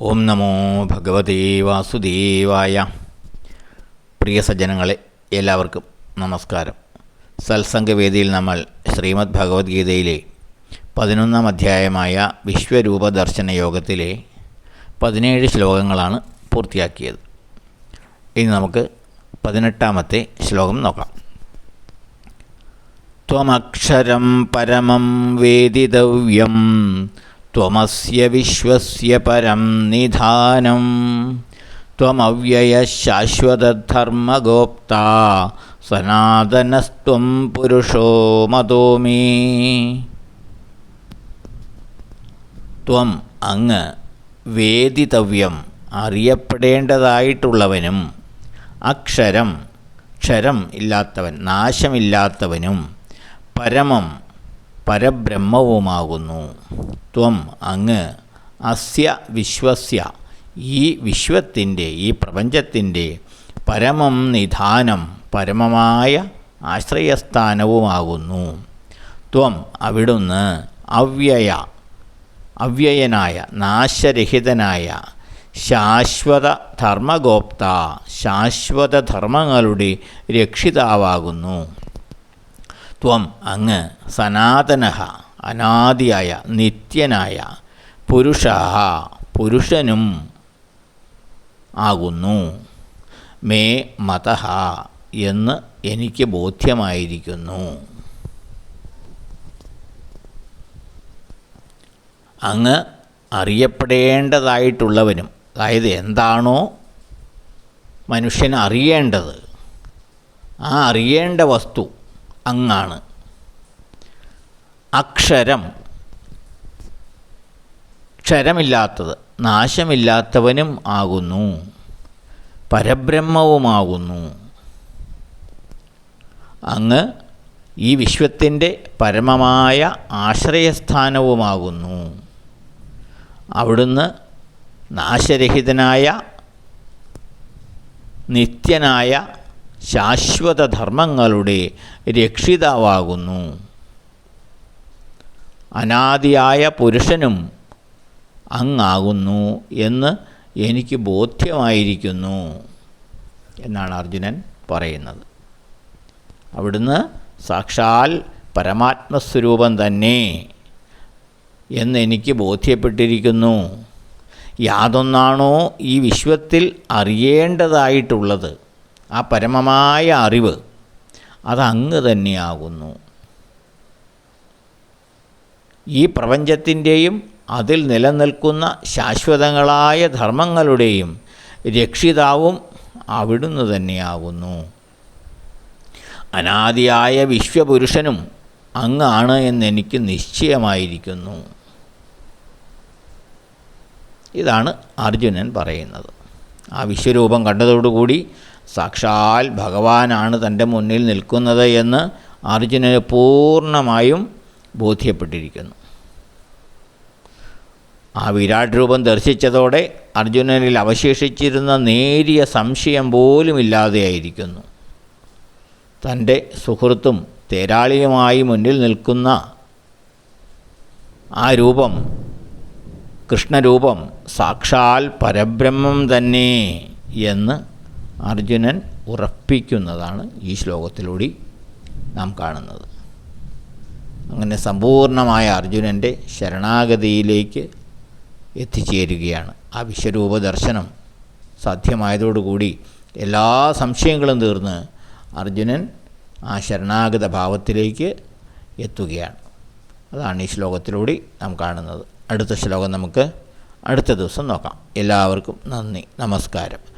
ഓം നമോ ഭഗവതേ വാസുദേവായ. പ്രിയ സജ്ജനങ്ങളെ എല്ലാവർക്കും നമസ്കാരം. സത്സംഗവേദിയിൽ നമ്മൾ ശ്രീമദ് ഭഗവത്ഗീതയിലെ പതിനൊന്നാം അധ്യായമായ വിശ്വരൂപ ദർശന യോഗത്തിലെ പതിനേഴ് ശ്ലോകങ്ങളാണ് പൂർത്തിയാക്കിയത്. ഇനി നമുക്ക് പതിനെട്ടാമത്തെ ശ്ലോകം നോക്കാം. ത്വമക്ഷരം പരമം വേദിതവ്യം പരം നിധാനം. ത്വമവ്യയ ശാശ്വതധർമ്മഗോപ്ത സനാതനസ്ത്വം പുരുഷോ മതോ മേ. ത്വം അങ്ങ് വേദിതവ്യം അറിയപ്പെടേണ്ടതായിട്ടുള്ളവനും അക്ഷരം ക്ഷരം ഇല്ലാത്തവൻ നാശമില്ലാത്തവനും പരമം പരബ്രഹ്മവുമാകുന്നു. ത്വം അങ്ങ് അസ്യ വിശ്വസ്യ. ഈ വിശ്വത്തിന്റെ ഈ പ്രപഞ്ചത്തിന്റെ പരമം നിധാനം പരമമായ ആശ്രയസ്ഥാനവുമാകുന്നു. ത്വം അവിടുന്ന് അവ്യയ അവ്യയനായ നാശരഹിതനായ ശാശ്വത ധർമ്മഗോപ്ത ശാശ്വത ധർമ്മങ്ങളുടെ രക്ഷിതാവാകുന്നു. ത്വം അങ്ങ് സനാതന അനാദിയായ നിത്യനായ പുരുഷ പുരുഷനും ആകുന്നു. മേ മത എന്ന് എനിക്ക് ബോധ്യമായിരിക്കുന്നു. അങ്ങ് അറിയപ്പെടേണ്ടതായിട്ടുള്ളവനും അതായത് എന്താണോ മനുഷ്യൻ അറിയേണ്ടത് ആ അറിയേണ്ട വസ്തു അങ്ങാണ്. അക്ഷരം. ക്ഷരമില്ലാത്തത് നാശമില്ലാത്തവനും ആകുന്നു. പരബ്രഹ്മവുമാകുന്നു. അങ്ങ് ഈ വിശ്വത്തിന്റെ പരമമായ ആശ്രയസ്ഥാനവുമാകുന്നു. അവിടുന്ന് നാശരഹിതനായ നിത്യനായ ശാശ്വത ധർമ്മങ്ങളുടെ രക്ഷിതാവാകുന്നു. അനാദിയായ പുരുഷനും അങ്ങാകുന്നു എന്ന് എനിക്ക് ബോധ്യമായിരിക്കുന്നു എന്നാണ് അർജുനൻ പറയുന്നത്. അവിടുന്ന് സാക്ഷാൽ പരമാത്മസ്വരൂപം തന്നെ എന്നെനിക്ക് ബോധ്യപ്പെട്ടിരിക്കുന്നു. യാതൊന്നാണോ ഈ വിശ്വത്തിൽ അറിയേണ്ടതായിട്ടുള്ളത്? ആ പരമമായ അറിവ് അതങ്ങ് തന്നെയാകുന്നു. ഈ പ്രപഞ്ചത്തിന്റെയും അതിൽ നിലനിൽക്കുന്ന ശാശ്വതങ്ങളായ ധർമ്മങ്ങളുടെയും രക്ഷിതാവും അവിടുന്ന് തന്നെയാകുന്നു. അനാദിയായ വിശ്വപുരുഷനും അങ്ങാണ് എന്നെനിക്ക് നിശ്ചയമായിരിക്കുന്നു. ഇതാണ് അർജുനൻ പറയുന്നത്. ആ വിശ്വരൂപം കണ്ടതോടുകൂടി സാക്ഷാൽ ഭഗവാനാണ് തന്റെ മുന്നിൽ നിൽക്കുന്നത് എന്ന് അർജുനന് പൂർണമായും ബോധ്യപ്പെട്ടിരിക്കുന്നു. ആ വിരാട് രൂപം ദർശിച്ചതോടെ അർജുനനിൽ അവശേഷിച്ചിരുന്ന നേരിയ സംശയം പോലും ഇല്ലാതെയായിരിക്കുന്നു തന്റെ സുഹൃത്തും തേരാളിയുമായി മുന്നിൽ നിൽക്കുന്ന ആ രൂപം കൃഷ്ണരൂപം സാക്ഷാൽ പരബ്രഹ്മം തന്നെ എന്ന് അർജുനൻ ഉറപ്പിക്കുന്നതാണ് ഈ ശ്ലോകത്തിലൂടെ നാം കാണുന്നത്. അങ്ങനെ സമ്പൂർണമായ അർജുനന്റെ ശരണാഗതിയിലേക്ക് എത്തിച്ചേരുകയാണ്. ആ വിശ്വരൂപ ദർശനം സാധ്യമായതോടുകൂടി എല്ലാ സംശയങ്ങളും തീർന്ന് അർജുനൻ ആ ശരണാഗത ഭാവത്തിലേക്ക് എത്തുകയാണ്. അതാണ് ഈ ശ്ലോകത്തിലൂടെ നാം കാണുന്നത്. അടുത്ത ശ്ലോകം നമുക്ക് അടുത്ത ദിവസം നോക്കാം. എല്ലാവർക്കും നന്ദി. നമസ്കാരം.